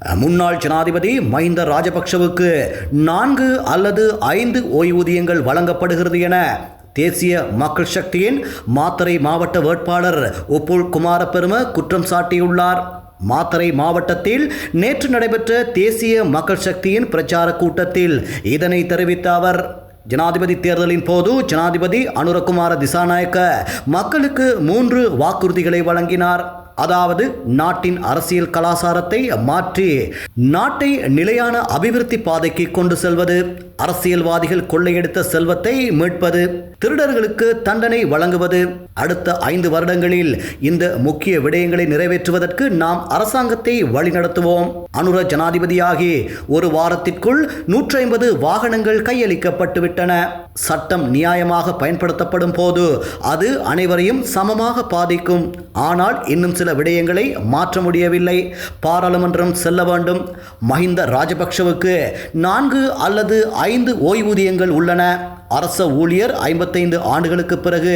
முன்னாள் ஜனாதிபதி மஹிந்த ராஜபக்ஷவுக்கு நான்கு அல்லது ஐந்து ஓய்வூதியங்கள் வழங்கப்படுகிறது என தேசிய மக்கள் சக்தியின் மாத்தறை மாவட்ட வேட்பாளர் உப்புல் குமாரபெரும குற்றம் சாட்டியுள்ளார். மாத்தறை மாவட்டத்தில் நேற்று நடைபெற்ற தேசிய மக்கள் சக்தியின் பிரச்சார கூட்டத்தில் இதனை தெரிவித்த அவர் ஜனாதிபதி தேர்தலின் போது ஜனாதிபதி அனுரகுமார திசாநாயக்க மக்களுக்கு மூன்று வாக்குறுதிகளை வழங்கினார். அதாவது நாட்டின் அரசியல் கலாச்சாரத்தை மாற்றி நாட்டை நிலையான அபிவிருத்தி பாதைக்கு கொண்டு செல்வது. அரசியல்வாதிகள் கொள்ளையெடுத்த செல்வத்தை மீட்பது திருடர்களுக்கு தண்டனை வழங்குவது. அடுத்த ஐந்து வருடங்களில் இந்த முக்கிய விடயங்களை நிறைவேற்றுவதற்கு நாம் அரசாங்கத்தை வழிநடத்துவோம். அனுர ஜனாதிபதியாகி ஒரு வாரத்திற்குள் நூற்றி ஐம்பது வாகனங்கள் கையளிக்கப்பட்டுவிட்டன. சட்டம் நியாயமாக பயன்படுத்தப்படும் போது அது அனைவரையும் சமமாக பாதிக்கும். ஆனால் இன்னும் சில விடயங்களை மாற்ற முடியவில்லை. பாராளுமன்றம் செல்ல வேண்டும். மஹிந்த ராஜபக்ஷவுக்கு நான்கு அல்லது ஐந்து ஐந்து ஓய்வூதியங்கள் உள்ளன. அரச ஊழியர் ஐம்பத்தைந்து ஆண்டுகளுக்கு பிறகு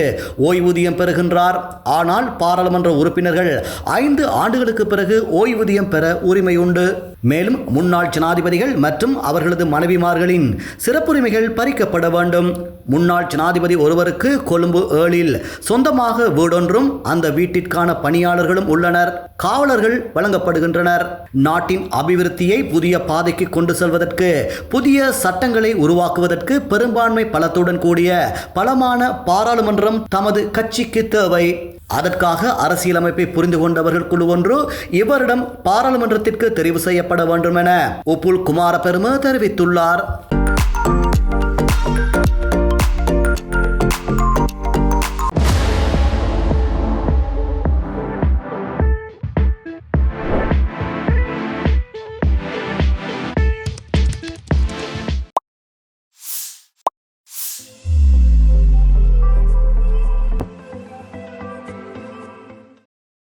ஓய்வூதியம் பெறுகின்றார். ஆனால் பாராளுமன்ற உறுப்பினர்கள் ஐந்து ஆண்டுகளுக்கு பிறகு ஓய்வூதியம் பெற உரிமை உண்டு மேலும் முன்னாள் ஜனாதிபதிகள் மற்றும் அவர்களது மனைவிமார்களின் சிறப்புரிமைகள் பறிக்கப்பட வேண்டும். முன்னாள் ஜனாதிபதி ஒருவருக்கு கொழும்பு ஏழில் சொந்தமாக வீடொன்றும் அந்த வீட்டிற்கான பணியாளர்களும் உள்ளனர். காவலர்கள் வழங்கப்படுகின்றனர். நாட்டின் அபிவிருத்தியை புதிய பாதைக்கு கொண்டு செல்வதற்கு புதிய சட்டங்களை உருவாக்குவதற்கு பெரும்பான்மை பலத்துடன் கூடிய பலமான பாராளுமன்றம் தமது கட்சிக்கு தேவை. அதற்காக அரசியலமைப்பை புரிந்து கொண்டவர்கள் குழு ஒன்று இவரிடம் பாராளுமன்றத்திற்கு தெரிவு செய்யப்பட வேண்டும் என உப்புல் குமாரபெரும தெரிவித்துள்ளார்.